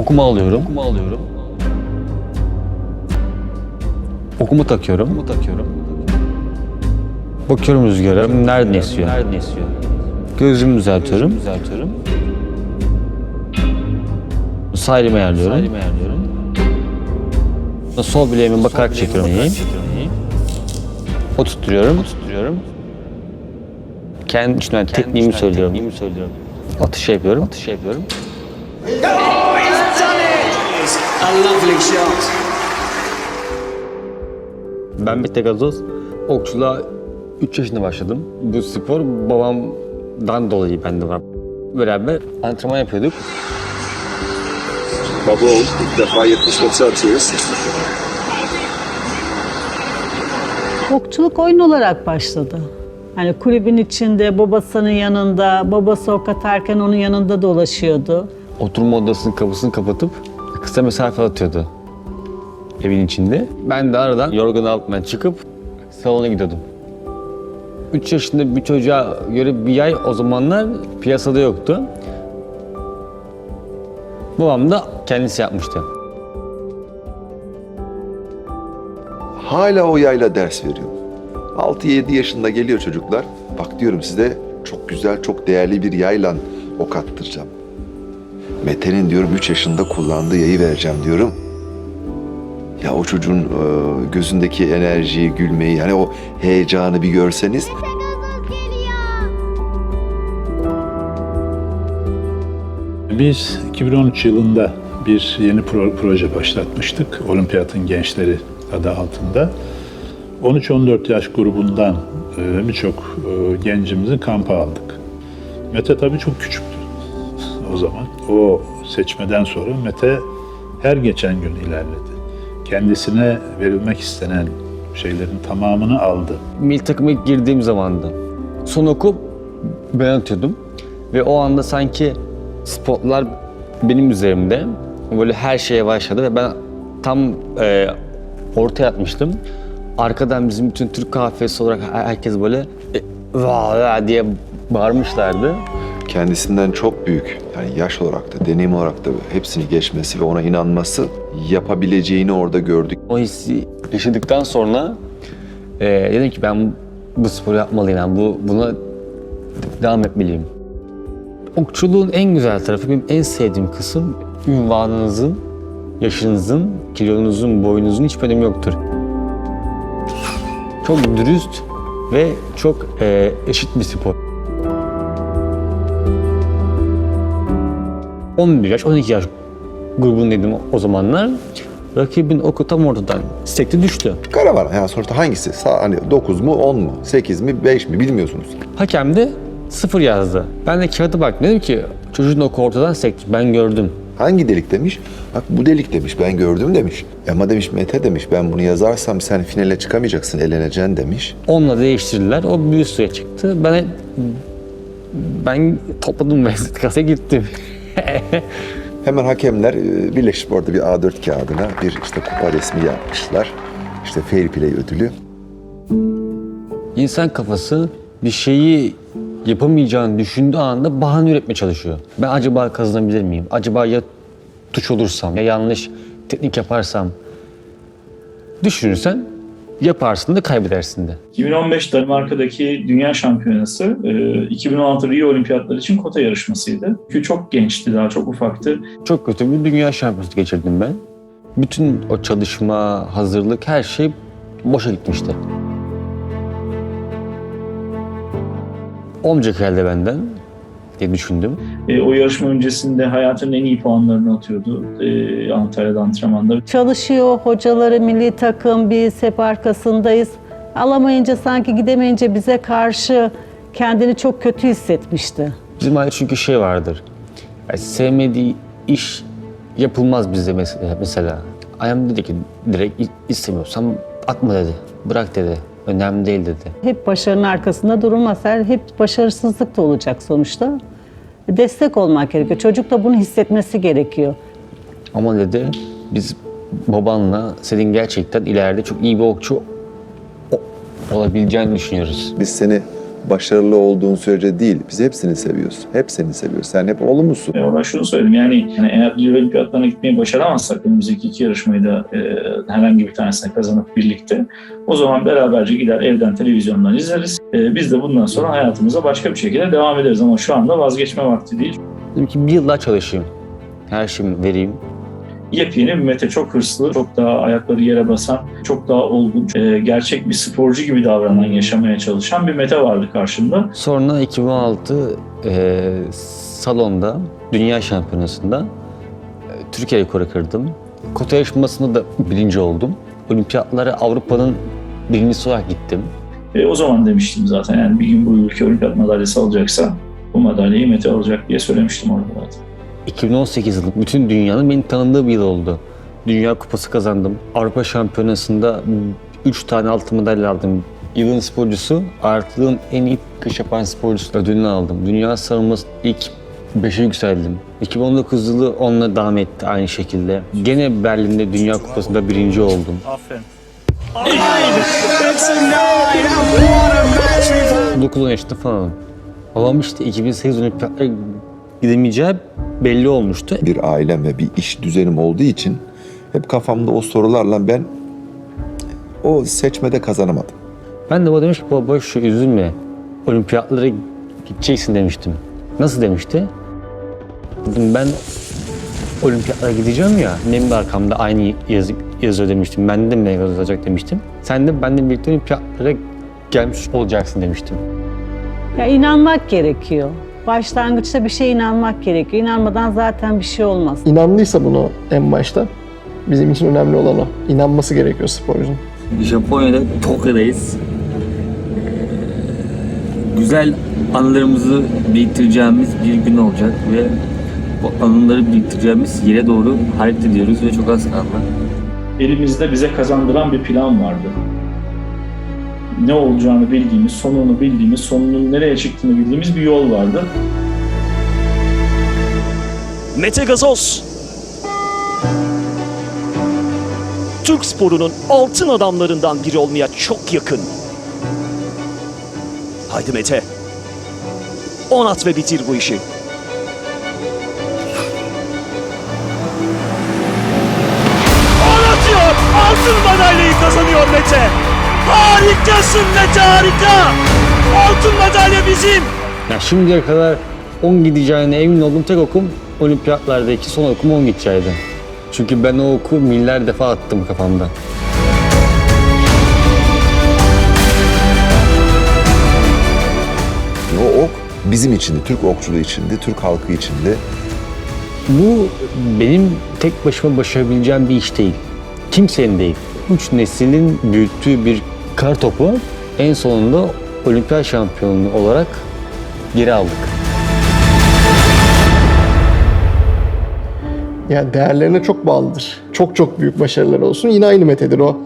Okuma alıyorum. Okuma alıyorum. Okumu takıyorum. Okumu takıyorum. Bakıyorum rüzgara. Nereden esiyor? Nereden esiyor? Gözümü düzeltiyorum. düzeltiyorum. Sağ elimi ayarlıyorum. Sağ elimi ayarlıyorum. Sol bileğime bakarak çekiyorum eğeyim. Oturtuyorum. Oturtuyorum. Kendi içimden tekniğimi söylüyorum. Tekniğimi söylüyorum. Atış yapıyorum. Atış yapıyorum. A lovely shot. Ben Mete Gazoz. Okçuluğa 3 yaşında başladım. Bu spor babamdan dolayı bende var. Beraber antrenman yapıyorduk. Baba oğul ilk defa 70 maçı atıyoruz. Okçuluk oyun olarak başladı. Hani kulübün içinde babasının yanında, babası ok atarken onun yanında dolaşıyordu. Oturma odasının kapısını kapatıp kısa mesafe atıyordu. Evin içinde. Ben de aradan yorganın altından çıkıp salona gidiyordum. 3 yaşında bir çocuğa göre bir yay o zamanlar piyasada yoktu. Babam da kendisi yapmıştı. Hala o yayla ders veriyorum. 6-7 yaşında geliyor çocuklar. Bak diyorum size çok güzel, çok değerli bir yayla ok attıracağım. Mete'nin diyorum 3 yaşında kullandığı yayı vereceğim diyorum. Ya o çocuğun e, gözündeki enerjiyi, gülmeyi, hani o heyecanı bir görseniz Biz 2013 yılında bir yeni pro- proje başlatmıştık. Olimpiyatın Gençleri adı altında. 13-14 yaş grubundan e, birçok e, gencimizi kampa aldık. Mete tabii çok küçüktü o zaman. O seçmeden sonra Mete her geçen gün ilerledi. Kendisine verilmek istenen şeylerin tamamını aldı. Milli takıma ilk girdiğim zamandı. Son oku ben atıyordum. Ve o anda sanki spotlar benim üzerimde. Böyle her şeye başladı ve ben tam e, ortaya atmıştım. Arkadan bizim bütün Türk kahvesi olarak her- herkes böyle e, vaa diye bağırmışlardı. Kendisinden çok büyük, yani yaş olarak da, deneyim olarak da hepsini geçmesi ve ona inanması yapabileceğini orada gördük. O hissi yaşadıktan sonra e, dedim ki ben bu sporu yapmalıyım. Yani bu, buna devam etmeliyim. Okçuluğun en güzel tarafı, benim en sevdiğim kısım ünvanınızın, yaşınızın, kilonuzun, boyunuzun hiçbir önemi yoktur. Çok dürüst ve çok e, eşit bir spor. 11 yaş, 12 yaş grubundaydım o zamanlar. Rakibin oku tam ortadan sekti düştü. Kara var. Yani sonuçta hangisi? Sağ, hani 9 mu, 10 mu, 8 mi, 5 mi bilmiyorsunuz. Hakem de sıfır yazdı. Ben de kağıda baktım dedim ki çocuğun oku ortadan sekti ben gördüm. Hangi delik demiş? Bak bu delik demiş, ben gördüm demiş. Ama demiş Mete demiş, ben bunu yazarsam sen finale çıkamayacaksın, eleneceksin demiş. Onunla değiştirdiler. O bir suya çıktı. Ben ben topladım ve kasa gittim. Hemen hakemler e, Birleşik Spor'da bir A4 kağıdına bir işte kupa resmi yapmışlar. İşte fair play ödülü. İnsan kafası bir şeyi yapamayacağını düşündüğü anda bahane üretmeye çalışıyor. Ben acaba kazanabilir miyim? Acaba ya tuş olursam, ya yanlış teknik yaparsam? Düşünürsen yaparsın da kaybedersin de. 2015 Danimarka'daki Dünya Şampiyonası, e, 2016 Rio Olimpiyatları için kota yarışmasıydı. Çünkü çok gençti, daha çok ufaktı. Çok kötü bir dünya şampiyonası geçirdim ben. Bütün o çalışma, hazırlık, her şey boşa gitmişti. Olmayacak herhalde benden diye düşündüm. E, o yarışma öncesinde hayatının en iyi puanlarını atıyordu e, Antalya'da antrenmanda. Çalışıyor, hocaları, milli takım, biz hep arkasındayız. Alamayınca sanki gidemeyince bize karşı kendini çok kötü hissetmişti. Bizim aile çünkü şey vardır. Yani sevmediği iş yapılmaz bizde mesela. Ayam dedi ki direkt "İ- istemiyorsam atma dedi. Bırak dedi. Önemli değil dedi. Hep başarının arkasında durulmaz. Her- Hep başarısızlık da olacak sonuçta. Destek olmak gerekiyor. Çocuk da bunu hissetmesi gerekiyor. Ama dedi biz babanla senin gerçekten ileride çok iyi bir okçu olabileceğini düşünüyoruz. Biz seni başarılı olduğun sürece değil. Biz hepsini seviyoruz. Hepsini seviyoruz. Sen hep olumlusun. E, ona şunu söyledim yani, yani eğer Rio Olimpiyatlarına gitmeyi başaramazsak önümüzdeki iki yarışmayı da e, herhangi bir tanesine kazanıp birlikte o zaman beraberce gider evden televizyondan izleriz. E, biz de bundan sonra hayatımıza başka bir şekilde devam ederiz ama şu anda vazgeçme vakti değil. Dedim ki bir yıl daha çalışayım. Her şeyimi vereyim. Yepyeni bir Mete çok hırslı, çok daha ayakları yere basan, çok daha olgun, e, gerçek bir sporcu gibi davranan, yaşamaya çalışan bir Mete vardı karşımda. Sonra 2016 e, salonda Dünya Şampiyonası'nda e, Türkiye rekoru kırdım. Kota yarışmasında da birinci oldum. Olimpiyatlara Avrupa'nın birincisi olarak gittim. E, o zaman demiştim zaten yani bir gün bu ülke olimpiyat madalyası alacaksa bu madalyayı Mete alacak diye söylemiştim orada zaten. 2018 yılı bütün dünyanın beni tanıdığı bir yıl oldu. Dünya Kupası kazandım. Avrupa Şampiyonası'nda 3 tane altın madalya aldım. Yılın sporcusu, artılığın en iyi kış yapan sporcusu ödülünü aldım. Dünya sarılması ilk 5'e yükseldim. 2019 yılı onunla devam etti aynı şekilde. Gene Berlin'de Dünya Kupası'nda birinci oldum. Aferin. It's a nine. What a match we've 9-10 yaşında falan. Babam işte 2008 olimpiyatlara gidemeyeceği belli olmuştu. Bir ailem ve bir iş düzenim olduğu için hep kafamda o sorularla ben o seçmede kazanamadım. Ben de baba demiş ki baba ver, üzülme. Olimpiyatlara gideceksin demiştim. Nasıl demişti? Dedim ben olimpiyatlara gideceğim ya. Benim de arkamda aynı yazı, yazıyor demiştim. Ben de mi yazacak demiştim. Sen de benimle birlikte olimpiyatlara gelmiş olacaksın demiştim. Ya inanmak gerekiyor. Başlangıçta bir şeye inanmak gerekiyor. İnanmadan zaten bir şey olmaz. İnandıysa bunu en başta bizim için önemli olan o. İnanması gerekiyor sporcunun. Japonya'da Tokyo'dayız. Güzel anılarımızı biriktireceğimiz bir gün olacak ve bu anıları biriktireceğimiz yere doğru hareket ediyoruz ve çok az kaldı. Elimizde bize kazandıran bir plan vardı. Ne olacağını bildiğimiz, sonunu bildiğimiz, sonunun nereye çıktığını bildiğimiz bir yol vardı. Mete Gazoz. Türk sporunun altın adamlarından biri olmaya çok yakın. Haydi Mete. On at ve bitir bu işi. On atıyor. Altın madalyayı kazanıyor Mete. Harikasın Mete harika. Altın madalya bizim. Ya şimdiye kadar 10 gideceğine emin olduğum tek okum olimpiyatlardaki son okum 10 gideceğiydi. Çünkü ben o oku milyar defa attım kafamda. O ok bizim içindi, Türk okçuluğu içindi, Türk halkı içindi. Bu benim tek başıma başarabileceğim bir iş değil. Kimsenin değil. Üç neslin büyüttüğü bir kar topu en sonunda olimpiyat şampiyonluğu olarak geri aldık. Yani değerlerine çok bağlıdır. Çok çok büyük başarılar olsun. Yine aynı metedir o.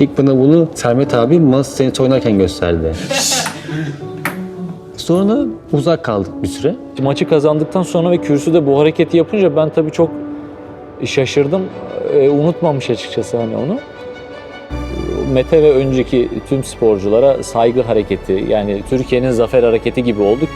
İlk bana bunu Sermet abi masa tenisi oynarken gösterdi. Sonra uzak kaldık bir süre. Maçı kazandıktan sonra ve kürsüde bu hareketi yapınca ben tabii çok şaşırdım. Ee, unutmamış açıkçası hani onu. Mete ve önceki tüm sporculara saygı hareketi yani Türkiye'nin zafer hareketi gibi olduk.